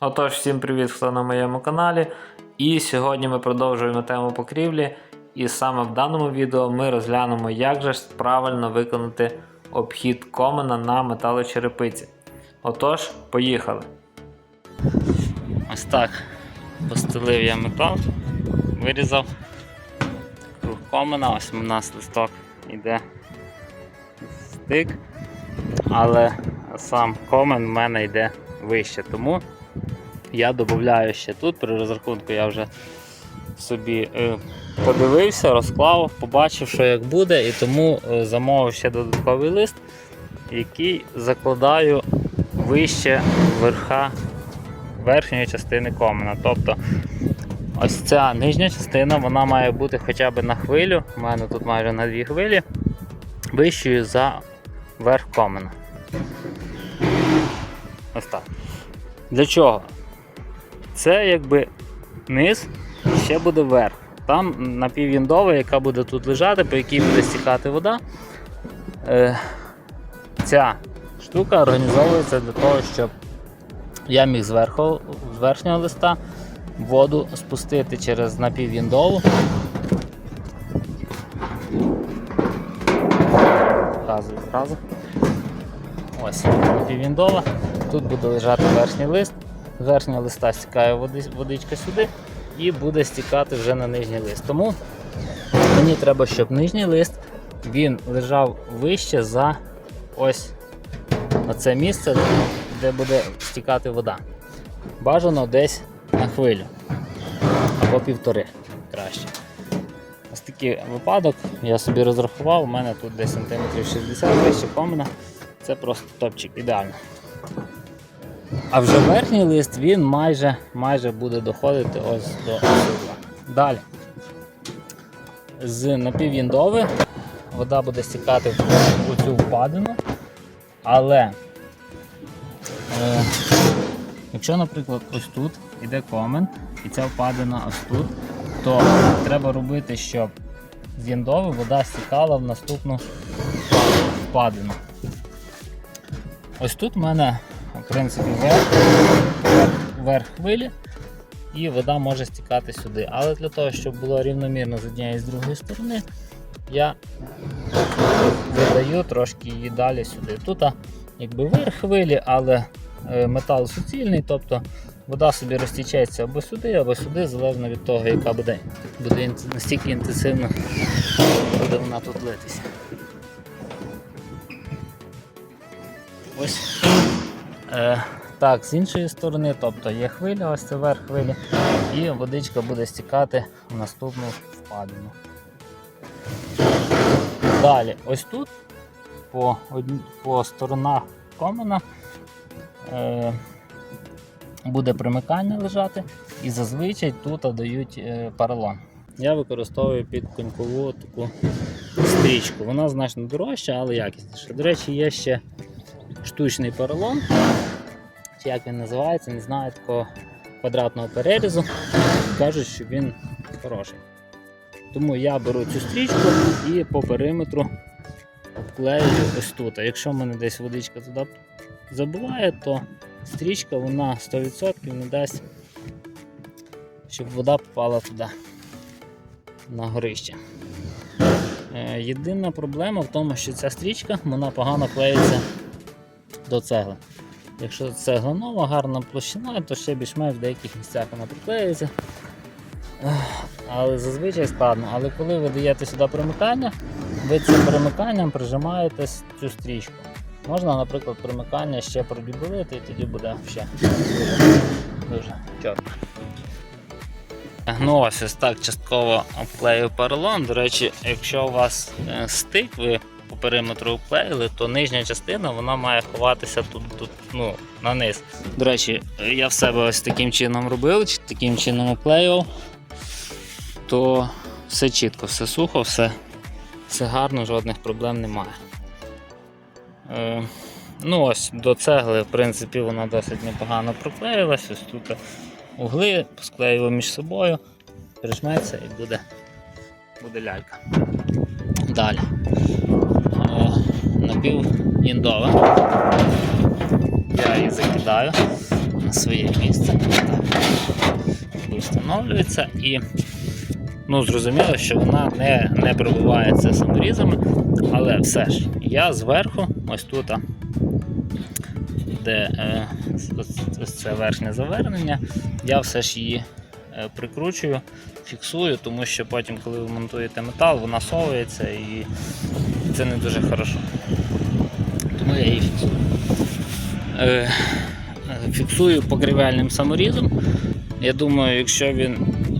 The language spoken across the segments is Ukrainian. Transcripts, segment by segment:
Отож, всім привіт, хто на моєму каналі. І сьогодні ми продовжуємо тему покрівлі. І саме в даному відео ми розглянемо, як же правильно виконати обхід комена на металочерепиці. Отож, поїхали. Ось так постелив я метал, вирізав круг комена, ось у нас листок йде стик, але сам комен в мене йде вище. Тому я додаю ще тут, при розрахунку я вже собі е, подивився, розклав, побачив, що як буде, і тому е, замовив ще додатковий лист, який закладаю вище верха верхньої частини комена. Тобто ось ця нижня частина вона має бути хоча б на хвилю, у мене тут майже на дві хвилі, вищою за верх комена. Ось так. Для чого? Це якби низ і ще буде верх. Там напіввіндова, яка буде тут лежати, по якій буде стікати вода. Е, ця штука організовується для того, щоб я міг зверху, з верхнього листа воду спустити через напіввіндову. Показую зразу. Ось напіввіндова. Тут буде лежати верхній лист. З верхнього листа стікає водичка сюди і буде стікати вже на нижній лист. Тому мені треба, щоб нижній лист він лежав вище за ось оце місце, де буде стікати вода. Бажано десь на хвилю або півтори краще. Ось такий випадок я собі розрахував, у мене тут десь сантиметрів 60 вище комина. Це просто топчик, ідеально. А вже верхній лист він майже, майже буде доходити ось до сюди. Далі. З напіввіндови вода буде стікати в цю впадину, але е, якщо, наприклад, ось тут іде комен і ця впадина ось тут, то треба робити, щоб з віндови вода стікала в наступну впадину. Ось тут в мене, в принципі, верх, верх, верх хвилі, і вода може стікати сюди. Але для того, щоб було рівномірно з однієї і з другої сторони, я видаю трошки її далі сюди. Тут якби верх хвилі, але е, метал суцільний, тобто вода собі розтічається або сюди, або сюди, залежно від того, яка буде, буде настільки інтенсивно буде вона тут литися. Ось. Е, так, з іншої сторони, тобто є хвиля, ось це верх хвилі, і водичка буде стікати в наступну впадину. Далі, ось тут по, по сторонах комена е, буде примикання лежати, і зазвичай тут дають е, поролон. Я використовую під конькову таку стрічку. Вона значно дорожча, але якісніша. До речі, є ще штучний поролон, чи як він називається, не знаю такого квадратного перерізу. Кажуть, що він хороший. Тому я беру цю стрічку і по периметру вклею ось тут. А якщо в мене десь водичка туди забуває, то стрічка вона 100% не дасть, щоб вода попала туди на горище. Е, Єдина проблема в тому, що ця стрічка вона погано клеїться до цегли. Якщо цегла нова, гарна площина, то ще більш-менш в деяких місцях вона приклеюється. Ех, Але зазвичай складно. Але коли ви даєте сюди примикання, ви цим примиканням прижимаєте цю стрічку. Можна, наприклад, примикання ще продюбелити, і тоді буде ще дуже, чітко. Ну ось ось так частково обклею поролон. До речі, якщо у вас е, стик, ви периметру обклеїли, то нижня частина вона має ховатися тут, тут ну, на низ. До речі, я в себе ось таким чином робив, таким чином обклеював, то все чітко, все сухо, все, все гарно, жодних проблем немає. Е, ну ось До цегли, в принципі, вона досить непогано проклеїлась. Ось тут угли склеював між собою, прижметься і буде, буде лялька. Далі. Е, напівіндова. Я її закидаю на своє місце. встановлюється і ну, зрозуміло, що вона не, не пробивається саморізами, але все ж я зверху, ось тут, де е, ось це верхнє завернення, я все ж її е, прикручую, фіксую, тому що потім, коли ви монтуєте метал, вона совується і це не дуже хорошо. Фіксую. Е, фіксую покривальним саморізом. Я думаю, якщо він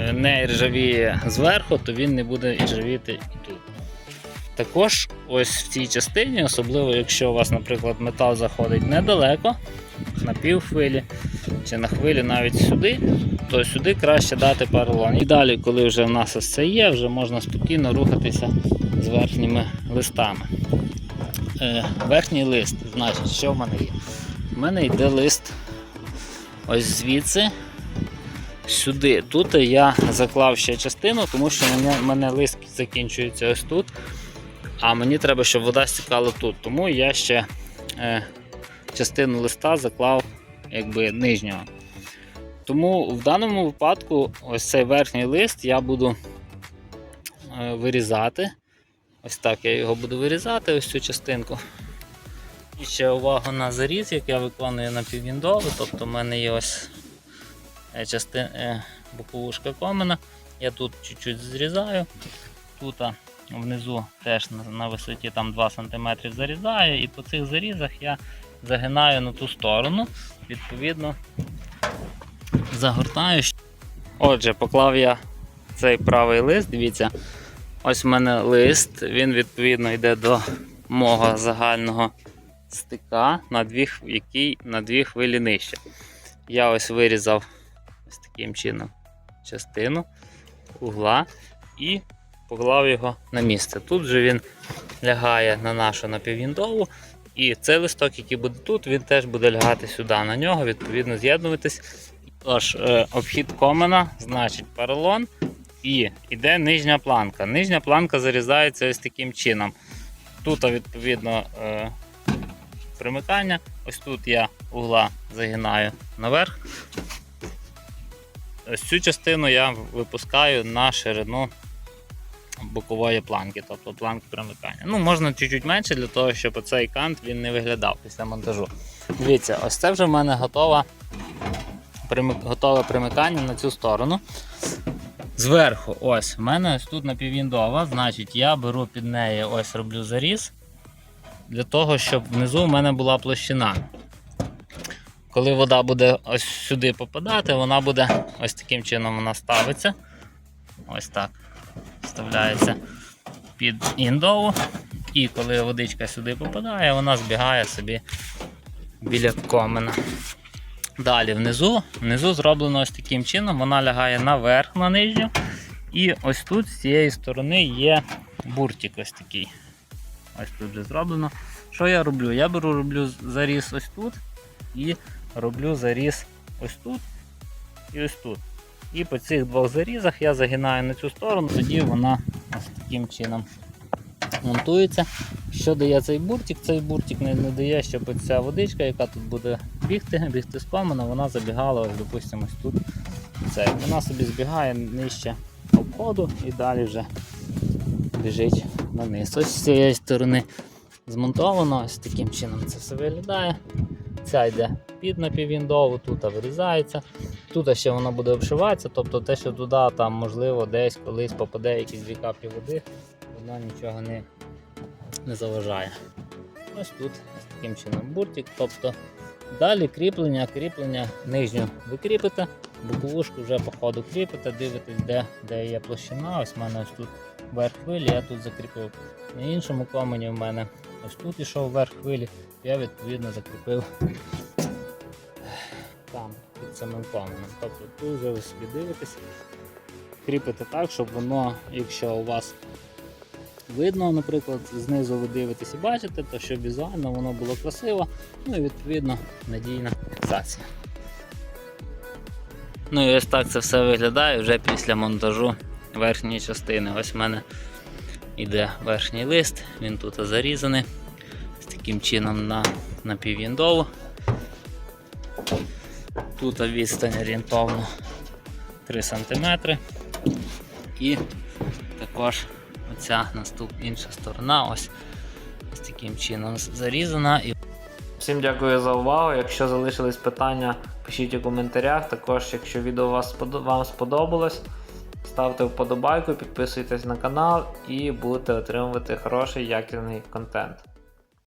е, не іржавіє зверху, то він не буде іржавіти і тут. Також ось в цій частині, особливо якщо у вас, наприклад, метал заходить недалеко, на півхвилі чи на хвилі навіть сюди, то сюди краще дати поролон. І далі, коли вже в нас ось є, вже можна спокійно рухатися з верхніми листами. Е, верхній лист, значить, що в мене є? У мене йде лист ось звідси сюди. Тут я заклав ще частину, тому що мене, мене лист закінчується ось тут. А мені треба, щоб вода стікала тут. Тому я ще е, частину листа заклав якби нижнього. Тому в даному випадку ось цей верхній лист я буду е, вирізати. Ось так я його буду вирізати, ось цю частинку. І ще увагу на заріз, як я виконую на піввіндову, тобто в мене є ось е, частин, е, боковушка комена. Я тут чуть-чуть зрізаю. Тут внизу теж на висоті там 2 см зарізаю, і по цих зарізах я загинаю на ту сторону. Відповідно, загортаю. Отже, поклав я цей правий лист, дивіться, ось в мене лист, він відповідно йде до мого загального стика, на дві, який на дві хвилі нижче. Я ось вирізав ось таким чином частину угла і поклав його на місце. Тут же він лягає на нашу напіввіндову. І цей листок, який буде тут, він теж буде лягати сюди на нього, відповідно з'єднуватись. Тож, е, обхід комена, значить поролон, і йде нижня планка. Нижня планка зарізається ось таким чином. Тут, відповідно, е, примикання. Ось тут я угла загинаю наверх. Ось цю частину я випускаю на ширину бокової планки, тобто планки примикання. Ну, можна чуть-чуть менше для того, щоб оцей кант він не виглядав після монтажу. Дивіться, ось це вже в мене готова, готове примикання на цю сторону. Зверху, ось, в мене ось тут напіввіндова, значить я беру під неї, ось роблю заріз, для того, щоб внизу в мене була площина. Коли вода буде ось сюди попадати, вона буде ось таким чином вона ставиться. Ось так. Вставляється під індову. І коли водичка сюди попадає, вона збігає собі біля комена. Далі внизу, внизу зроблено ось таким чином, вона лягає наверх на нижню. І ось тут з цієї сторони є буртик ось такий. Ось тут вже зроблено. Що я роблю? Я беру роблю заріз ось тут і роблю заріз ось тут і ось тут. І по цих двох зарізах я загинаю на цю сторону, тоді вона ось таким чином монтується. Що дає цей буртик? Цей буртик не, не дає, щоб ця водичка, яка тут буде бігти, бігти з комина, вона забігала, ось, допустимо, ось тут. Це. Вона собі збігає нижче обходу і далі вже біжить на низ. Ось з цієї сторони змонтовано, ось таким чином це все виглядає. Ця йде під напіввіндову, тут вирізається. Тут ще воно буде обшиватися, тобто те, що туди там, можливо, десь колись попаде якісь дві каплі води, воно нічого не, не заважає. Ось тут таким чином буртик. Тобто далі кріплення, кріплення нижню ви кріпите, боковушку вже по ходу кріпите, дивитесь, де, де є площина. Ось в мене ось тут верх хвилі, я тут закріпив. На іншому комені в мене ось тут ішов верх хвилі, я відповідно закріпив там під самим коменом. Тобто тут вже ви собі дивитесь, кріпите так, щоб воно, якщо у вас видно, наприклад, знизу ви дивитесь і бачите, то щоб візуально воно було красиво, ну і відповідно надійна фіксація. Ну і ось так це все виглядає вже після монтажу верхньої частини. Ось в мене йде верхній лист, він тут зарізаний з таким чином на, на піввіндову. Тут відстань орієнтовно 3 см. І також оця наступ інша сторона ось, ось таким чином зарізана. І... Всім дякую за увагу. Якщо залишились питання, пишіть у коментарях. Також, якщо відео вас вам сподобалось, ставте вподобайку, підписуйтесь на канал і будете отримувати хороший якісний контент.